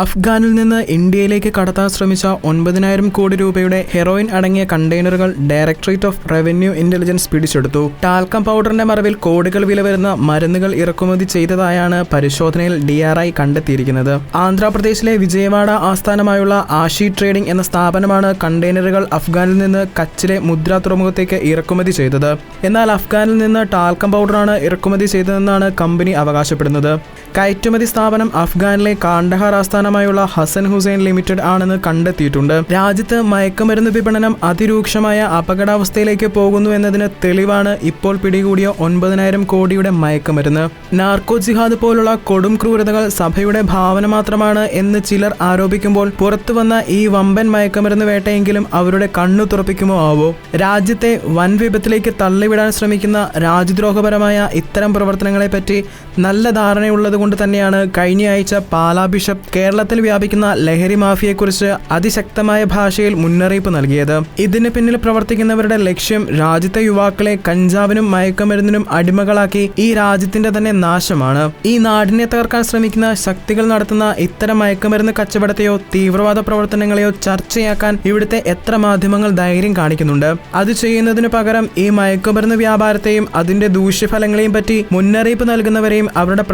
അഫ്ഗാനിൽ നിന്ന് ഇന്ത്യയിലേക്ക് കടത്താൻ ശ്രമിച്ച ഒൻപതിനായിരം കോടി രൂപയുടെ ഹെറോയിൻ അടങ്ങിയ കണ്ടെയ്നറുകൾ ഡയറക്ടറേറ്റ് ഓഫ് റവന്യൂ ഇന്റലിജൻസ് പിടിച്ചെടുത്തു. ടാൽക്കം പൗഡറിന്റെ മറവിൽ കോടികൾ വില വരുന്ന മരുന്നുകൾ ഇറക്കുമതി ചെയ്തതായാണ് പരിശോധനയിൽ ഡി ആർ ഐ കണ്ടെത്തിയിരിക്കുന്നത്. ആന്ധ്രാപ്രദേശിലെ വിജയവാഡ ആസ്ഥാനമായുള്ള ആഷി ട്രേഡിംഗ് എന്ന സ്ഥാപനമാണ് കണ്ടെയ്നറുകൾ അഫ്ഗാനിൽ നിന്ന് കച്ചിലെ മുദ്ര തുറമുഖത്തേക്ക് ഇറക്കുമതി ചെയ്തത്. എന്നാൽ അഫ്ഗാനിൽ നിന്ന് ടാൽക്കം പൗഡറാണ് ഇറക്കുമതി ചെയ്തതെന്നാണ് കമ്പനി അവകാശപ്പെടുന്നത്. കയറ്റുമതി സ്ഥാപനം അഫ്ഗാനിലെ കാണ്ടഹാർ ആസ്ഥാനമായുള്ള ഹസൻ ഹുസൈൻ ലിമിറ്റഡ് ആണെന്ന് കണ്ടെത്തിയിട്ടുണ്ട്. രാജ്യത്ത് മയക്കുമരുന്ന് വിപണനം അതിരൂക്ഷമായ അപകടാവസ്ഥയിലേക്ക് പോകുന്നു എന്നതിന് തെളിവാണ് ഇപ്പോൾ പിടികൂടിയ ഒൻപതിനായിരം കോടിയുടെ മയക്കുമരുന്ന്. നാർക്കോ ജിഹാദ് പോലുള്ള കൊടും ക്രൂരതകൾ സഭയുടെ ഭാവന മാത്രമാണ് എന്ന് ചിലർ ആരോപിക്കുമ്പോൾ പുറത്തു വന്ന ഈ വമ്പൻ മയക്കുമരുന്ന് വേട്ടയെങ്കിലും അവരുടെ കണ്ണു തുറപ്പിക്കുമോ ആവോ? രാജ്യത്തെ വൻ വിപത്തിലേക്ക് തള്ളിവിടാൻ ശ്രമിക്കുന്ന രാജ്യദ്രോഹപരമായ ഇത്തരം പ്രവർത്തനങ്ങളെപ്പറ്റി നല്ല ധാരണയുള്ളത് കൊണ്ട് തന്നെയാണ് കഴിഞ്ഞ ആഴ്ച പാലാ ബിഷപ്പ് കേരളത്തിൽ വ്യാപിക്കുന്ന ലഹരി മാഫിയെക്കുറിച്ച് അതിശക്തമായ ഭാഷയിൽ മുന്നറിയിപ്പ് നൽകിയത്. ഇതിന് പിന്നിൽ പ്രവർത്തിക്കുന്നവരുടെ ലക്ഷ്യം രാജ്യത്തെ യുവാക്കളെ കഞ്ചാവിനും മയക്കുമരുന്നിനും അടിമകളാക്കി ഈ രാജ്യത്തിന്റെ തന്നെ നാശമാണ്. ഈ നാടിനെ തകർക്കാൻ ശ്രമിക്കുന്ന ശക്തികൾ നടത്തുന്ന ഇത്തരം മയക്കുമരുന്ന് കച്ചവടത്തെയോ തീവ്രവാദ പ്രവർത്തനങ്ങളെയോ ചർച്ചയാക്കാൻ ഇവിടുത്തെ എത്ര മാധ്യമങ്ങൾ ധൈര്യം കാണിക്കുന്നുണ്ട്. അത് ചെയ്യുന്നതിനു പകരം ഈ മയക്കുമരുന്ന് വ്യാപാരത്തെയും അതിന്റെ ദൂഷ്യഫലങ്ങളെയും പറ്റി മുന്നറിയിപ്പ് നൽകുന്നവരെയും അവരുടെ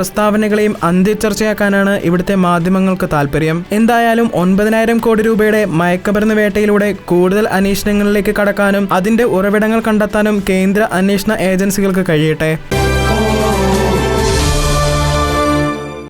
പ്രസ്താവനകളെയും അന്ത്യചർച്ചയാക്കാനാണ് ഇവിടുത്തെ മാധ്യമങ്ങൾക്ക് താല്പര്യം എന്തായാലും ഒൻപതിനായിരം കോടി രൂപയുടെ മയക്കമരുന്ന് വേട്ടയിലൂടെ കൂടുതൽ അന്വേഷണങ്ങളിലേക്ക് കടക്കാനും അതിന്റെ ഉറവിടങ്ങൾ കണ്ടെത്താനും കേന്ദ്ര അന്വേഷണ ഏജൻസികൾക്ക് കഴിയട്ടെ.